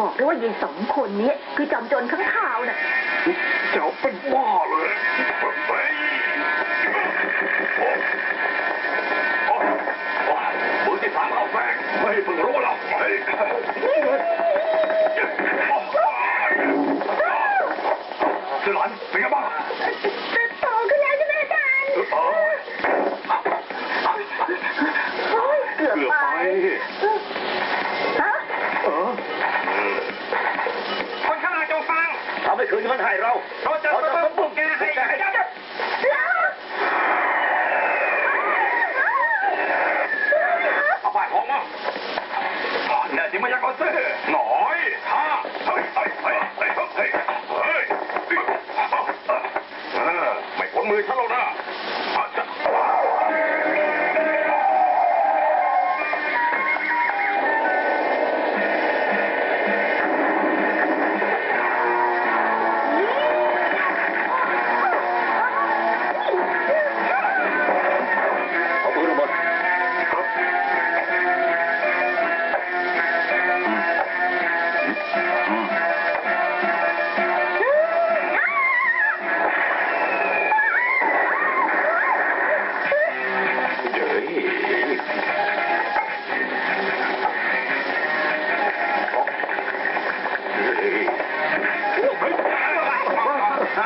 บอกด้วยว่ายิงสองคนนี้คือจอมโจรข้างข่าวน่ะเจ้าเป็นบ้าเลยเฮ้ยโอ้โอ้โอ้มือที่สามเข้าแฟงไม่เพิ่งรู้หรอกเฮ้ยคือหลานเป็นไงบ้างโตขึ้นแล้วใช่ไหมอาจารย์เออโอ้ยเกือบเกือบไปไปฮะ คืนเงินให้เราเราจะประเมินพวกแกให้ยับเอาป้ายของมาแน่จริงไม่อยากเอาซื้อหน่อยฮ่าเฮ้ยเฮ้ยเฮ้ยเฮ้ยเฮ้ยเฮ้ยเออไม่พ้นมือฉันแล้วนะ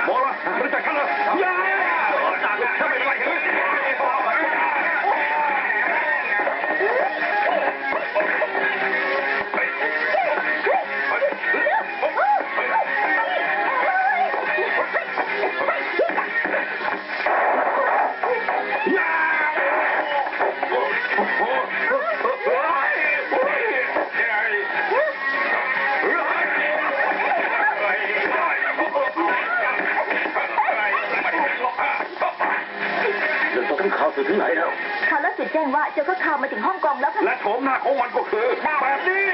บอก เรื่องต้องข่าวสื่อถึงไหนแล้วข่าวล่าสุดแจ้งว่าเจ้าข้าข่าวมาถึงฮ่องกงแล้วค่ะและโฉมหน้าของมันก็คือแบบนี้